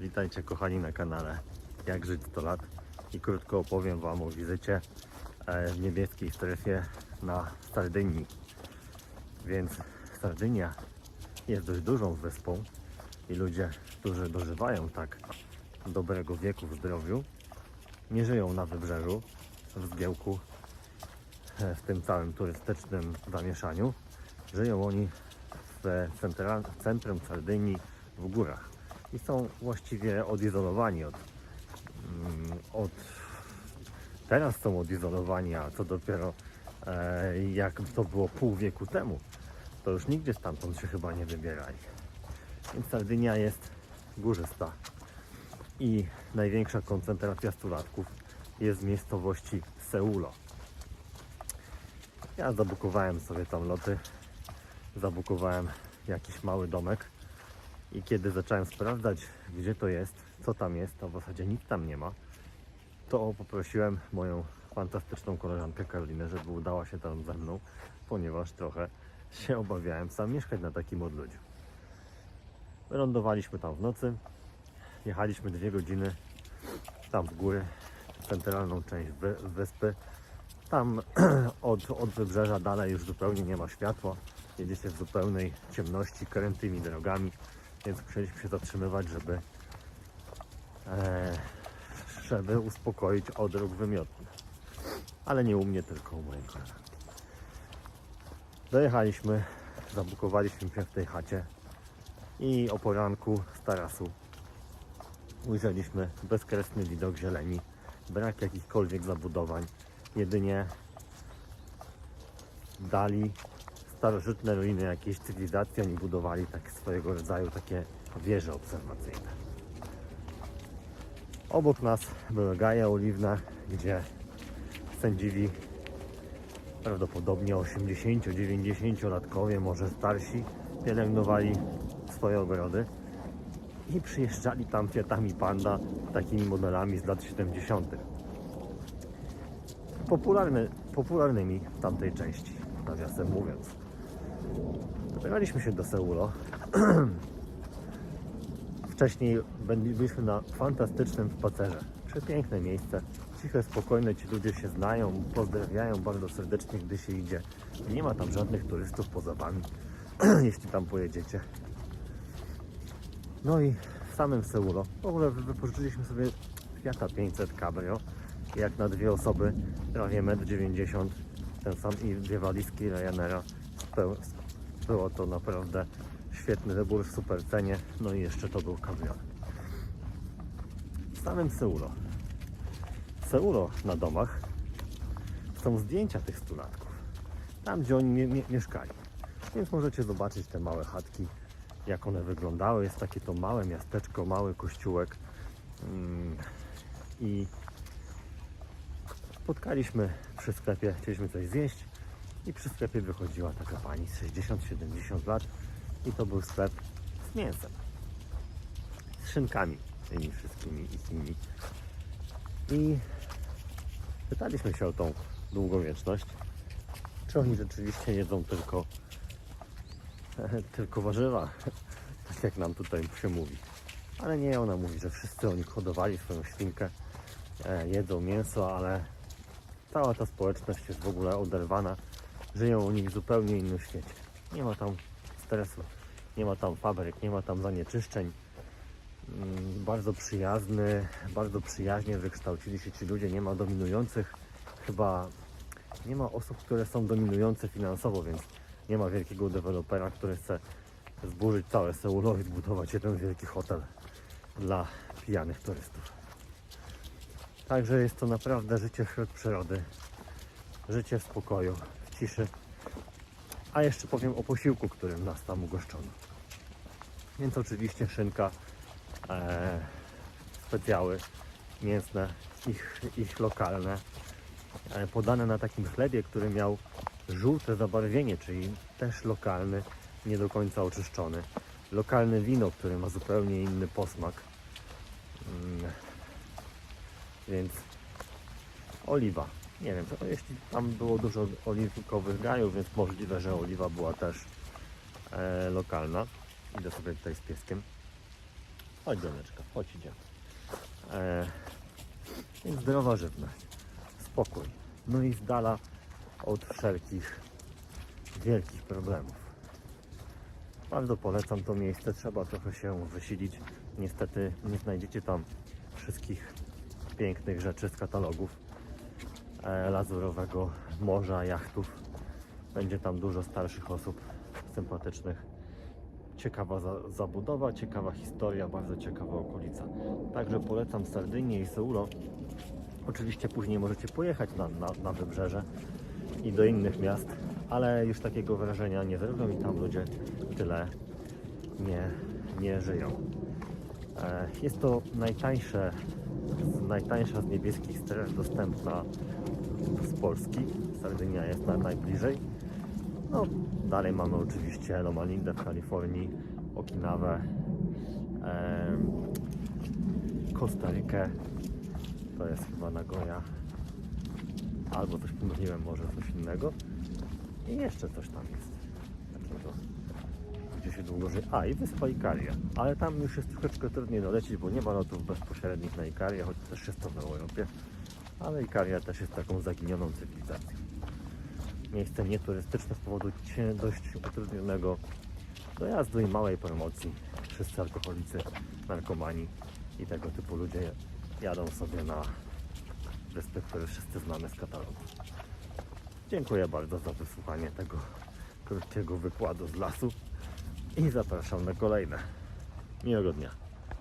Witajcie kochani na kanale Jak żyć 100 lat i krótko opowiem Wam o wizycie e, w niebieskiej strefie na Sardynii. Więc Sardynia jest dość dużą wyspą i ludzie, którzy dożywają tak dobrego wieku w zdrowiu, nie żyją na wybrzeżu w zgiełku, e, w tym całym turystycznym zamieszaniu. Żyją oni w centrum Sardynii w górach i są właściwie odizolowani od, mm, od teraz są odizolowani, a co dopiero e, jak to było pół wieku temu, to już nigdzie stamtąd się chyba nie wybierali. Więc Sardynia jest górzysta i największa koncentracja stulatków jest w miejscowości Seulo. Ja zabukowałem sobie tam loty, zabukowałem jakiś mały domek i kiedy zacząłem sprawdzać, gdzie to jest, co tam jest, a w zasadzie nic tam nie ma, to poprosiłem moją fantastyczną koleżankę Karolinę, żeby udała się tam ze mną, ponieważ trochę się obawiałem sam mieszkać na takim odludziu. Wylądowaliśmy tam w nocy, jechaliśmy dwie godziny tam w góry, w centralną część wy- wyspy. Tam od, od wybrzeża dalej już zupełnie nie ma światła. Jedziecie w zupełnej ciemności, krętymi drogami, więc musieliśmy się zatrzymywać, żeby, e, żeby uspokoić odruch wymiotny. Ale nie u mnie, tylko u mojej koleżanki. Dojechaliśmy, zabukowaliśmy się w tej chacie i o poranku z tarasu ujrzeliśmy bezkresny widok zieleni, brak jakichkolwiek zabudowań, jedynie dali starożytne ruiny jakiejś cywilizacji, oni budowali tak swojego rodzaju takie wieże obserwacyjne. Obok nas były gaje oliwne, gdzie sędziwi prawdopodobnie 80-90 latkowie, może starsi, pielęgnowali swoje ogrody i przyjeżdżali tam Fiatami Panda takimi modelami z lat 70. Popularny, popularnymi w tamtej części, nawiasem mówiąc. Dobieraliśmy się do Seulo. Wcześniej byli- byliśmy na fantastycznym spacerze. Przepiękne miejsce. Ciche, spokojne, ci ludzie się znają, pozdrawiają bardzo serdecznie, gdy się idzie. Nie ma tam żadnych turystów poza wami, jeśli tam pojedziecie. No i w samym Seulo w ogóle wy- wypożyczyliśmy sobie Fiata 500 Cabrio. Jak na dwie osoby, prawie 1,90 m, ten sam i dwie walizki Ryanaira. Speł- Było to naprawdę świetny wybór w super cenie. No i jeszcze to był kabriolek. W samym Seulo. Seulo na domach są zdjęcia tych stulatków. Tam, gdzie oni mie- mie- mieszkali. Więc możecie zobaczyć te małe chatki, jak one wyglądały. Jest takie to małe miasteczko, mały kościółek. Mm, I spotkaliśmy przy sklepie, chcieliśmy coś zjeść i przy sklepie wychodziła taka pani z 60-70 lat i to był sklep z mięsem. Z szynkami tymi wszystkimi i tymi. I pytaliśmy się o tą długowieczność. Czy oni rzeczywiście jedzą tylko tylko warzywa, tak jak nam tutaj się mówi. Ale nie, ona mówi, że wszyscy oni hodowali swoją świnkę, e, jedzą mięso, ale cała ta społeczność jest w ogóle oderwana. Żyją u nich w zupełnie innym świecie. Nie ma tam stresu, nie ma tam fabryk, nie ma tam zanieczyszczeń. Mm, Bardzo przyjazny, bardzo przyjaźnie wykształcili się ci ludzie. Nie ma dominujących, chyba nie ma osób, które są dominujące finansowo, więc nie ma wielkiego dewelopera, który chce zburzyć całe Seulo i zbudować jeden wielki hotel dla pijanych turystów. Także jest to naprawdę życie wśród przyrody, życie w spokoju, ciszy. A jeszcze powiem o posiłku, którym nas tam ugoszczono. Więc oczywiście szynka, e, specjały mięsne, ich, ich lokalne, e, podane na takim chlebie, który miał żółte zabarwienie, czyli też lokalny, nie do końca oczyszczony. Lokalne wino, które ma zupełnie inny posmak. Mm. Więc oliwa. Nie wiem, jeśli tam było dużo oliwkowych gajów, więc możliwe, że oliwa była też e, lokalna. Idę sobie tutaj z pieskiem. Chodź Doneczka, chodź idziemy. E, więc zdrowa żywność, spokój. No i z dala od wszelkich wielkich problemów. Bardzo polecam to miejsce, trzeba trochę się wysilić. Niestety nie znajdziecie tam wszystkich pięknych rzeczy z katalogów Lazurowego Morza, jachtów. Będzie tam dużo starszych osób sympatycznych. Ciekawa za, zabudowa, ciekawa historia, bardzo ciekawa okolica. Także polecam Sardynię i Seulo. Oczywiście później możecie pojechać na, na, na wybrzeże i do innych miast, ale już takiego wrażenia nie zrobią i tam ludzie tyle nie, nie żyją. E, Jest to najtańsze, najtańsza z niebieskich stref dostępna z Polski. Sardynia jest na najbliżej. No, dalej mamy oczywiście Loma Linda w Kalifornii, Okinawę, em, Kostarykę, to jest chyba Nagoya, albo coś pomyliłem, może coś innego. I jeszcze coś tam jest takiego, gdzie się długo żyje. A, i wyspa Ikaria, ale tam już jest troszeczkę trudniej dolecieć, bo nie ma lotów bezpośrednich na Ikarię, choć też jest to w Europie. Ale Ikaria też jest taką zaginioną cywilizacją miejsce nieturystyczne z powodu dość utrudnionego dojazdu i małej promocji. Wszyscy alkoholicy, narkomani i tego typu ludzie jadą sobie na wyspy, które wszyscy znamy z katalogu. Dziękuję bardzo za wysłuchanie tego krótkiego wykładu z lasu i zapraszam na kolejne. Miłego dnia.